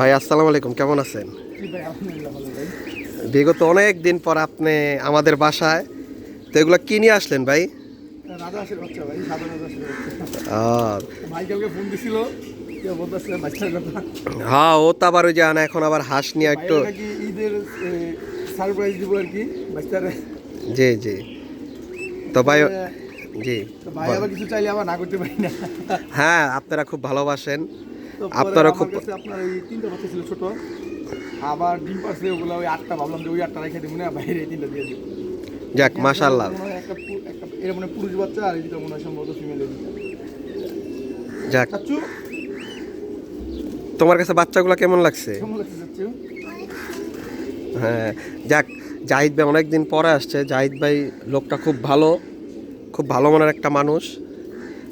ভাই আসসালামু আলাইকুম কেমন আছেন? বিগত অনেক দিন পর আপনি আমাদের বাসায় তো এগুলো কি নিয়ে আসলেন ভাই? হ্যাঁ ও তো আবার ওই যে আনা এখন আবার হাঁস নিয়ে একটু ভাইয়া নাকি ঈদের সারপ্রাইজ দিব আর কি জি জি। তো ভাই জি ভাই আবার কিছু চাইলে আবার না করতে পারি না। হ্যাঁ আপনারা খুব ভালোবাসেন। আপনারা খুব- আপনার এই তিনটা বাচ্চা ছিল ছোট। আবার ডিম পাশে ওগুলো ওই আটটা ভাবলাম যে ওই আটটা রেখে দিব না বাইরে তিনটা দিয়ে দিব। যাক মাশাল্লাহ মানে পুরুষ বাচ্চা আর এইটা মনে হয় সম্ভবত ফিমেল যাক। তোমার কাছে বাচ্চাগুলো কেমন লাগছে? হ্যাঁ যাক জাহিদ ভাই অনেকদিন পরে আসছে। জাহিদ ভাই লোকটা খুব ভালো খুব ভালো মনের একটা মানুষ।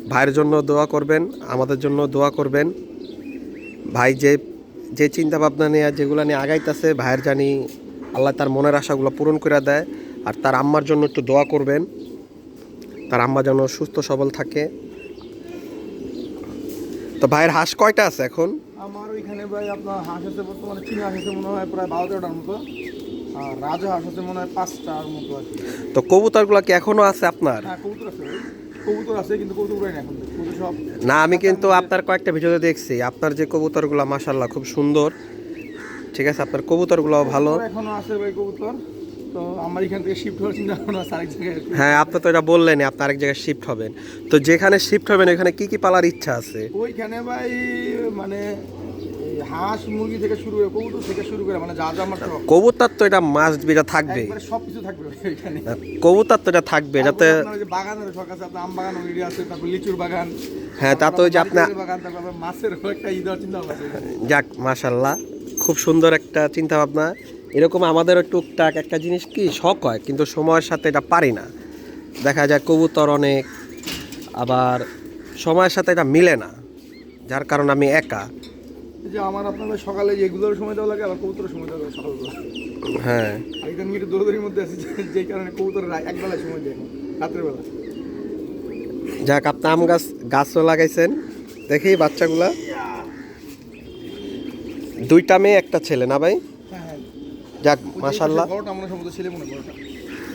ভাইয়ের জন্য দোয়া করবেন আমাদের জন্য দোয়া করবেন। ভাই যে যে চিন্তা ভাবনা নিয়ে যেগুলো নিয়ে আগাইতেছে ভাইয়ের জানি আল্লাহ তার মনের আশাগুলো পূরণ করে দেয় আর তার আম্মার জন্য একটু দোয়া করবেন। তার আম্মা যেন সুস্থ সবল থাকে। তো ভাইয়ের হাঁস কয়টা আছে এখন? আমার ওইখানে ভাই আপনার হাঁস আছে বর্তমানে চীনা হাঁস আছে মনে হয় প্রায় বারো তেরোটার মতো। আর রাজা হাঁস আছে মনে হয় পাঁচটার মতো কি। তো কবুতরগুলো কি এখনও আছে আপনার? হ্যাঁ কবুতর আছে কবুতর আছে কিন্তু কবুতর উড়াই না এখন। কবুতর সব না আমি কিন্তু আপনার কয়েকটা ভিডিওতে দেখছি। আপনার যে কবুতরগুলো মাসাল্লাহ খুব সুন্দর। ঠিক আছে আপনার কবুতরগুলো ভালো। কবুতর এখনও আছে ভাই কবুতর। তো আমার এখান থেকে শিফট হওয়ার চিন্তা ভাবনা আছে আরেক জায়গায় হ্যাঁ আপনি তো এটা আপনি আরেক জায়গায় শিফট হবেন। তো যেখানে শিফট হবেন ওখানে কি কি পালার ইচ্ছা আছে? ওইখানে ভাই মানে হাঁস মুরগি থেকে শুরু করে কবুতর থেকে শুরু করে মানে যা যা আমার কবুতর তো এটা মাস্ট বিটা থাকবে সব কিছু থাকবে ভাই কবুতর তো এটা থাকবে যাতে আপনার ওই বাগানের শখ আছে আপনার আম বাগান আছে তারপর লিচুর বাগান। হ্যাঁ, তা তো যে আপনার- বাগান তারপর মাছের একটা ঈদ চিন্তা ভাবনা যাক মাশাল্লাহ খুব সুন্দর একটা চিন্তা ভাবনা এরকম আমাদেরও টুকটাক একটা জিনিস কি শখ হয় কিন্তু সময়ের সাথে এটা পারি না। দেখা যায় কবুতর অনেক আবার সময়ের সাথে এটা মিলে না যার কারণে আমি একা। যে আমার আপনার ওই সকালে এগুলোর সময় দেওয়া লাগে আবার কবুতরের সময় দেওয়া লাগে সকালবেলা হ্যাঁ। নিয়ে একটু দৌড়দৌড়ির মধ্যে আছে যে- কারণে কবুতরের একবেলায় সময় দেয় রাত্রের বেলা। যাক আপনি আম গাছ গাছও লাগাইছেন। দেখি বাচ্চাগুলা। দুইটা মেয়ে একটা ছেলে না ভাই? হ্যাঁ হ্যাঁ। যাক মাশাল্লাহ হয় সম্ভবত ছেলে মনে বড়টা।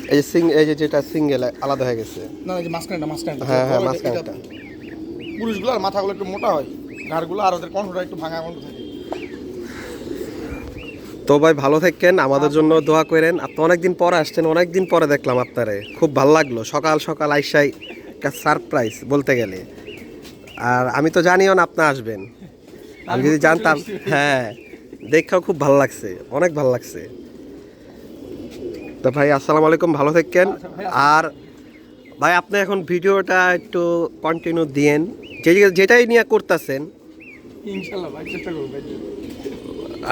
এই যে সিং এই যে যেটা সিঙ্গেল আলাদা হয়ে গেছে। না এই যে মাঝখানটা মাঝখানটা হ্যাঁ হ্যাঁ মাঝখানেটা পুরুষগুলো আর মাথাগুলো একটু মোটা হয়। ঘাড়গুলো আর ওদের কণ্ঠটা একটু ভাঙা কণ্ঠ থাকে। তো ভাই ভালো থাকেন আমাদের জন্য দোয়া করেন। আপনি অনেকদিন পরে আসছেন অনেকদিন পরে দেখলাম আপনারে। খুব ভালো লাগল। সকাল সকাল আইসাই একটা সারপ্রাইজ বলতে গেলে। আর আমি তো জানিও না আপনি আসবেন। আমি যদি জানতাম হ্যাঁ দেখেও খুব ভালো লাগছে অনেক ভালো লাগছে। তো ভাই আসসালামু আলাইকুম ভালো থাকেন। আর ভাই আপনি এখন ভিডিওটা একটু কন্টিনিউ দিয়েন। যেটাই নিয়ে করতেছেন। ইনশাল্লাহ ভাই চেষ্টা করব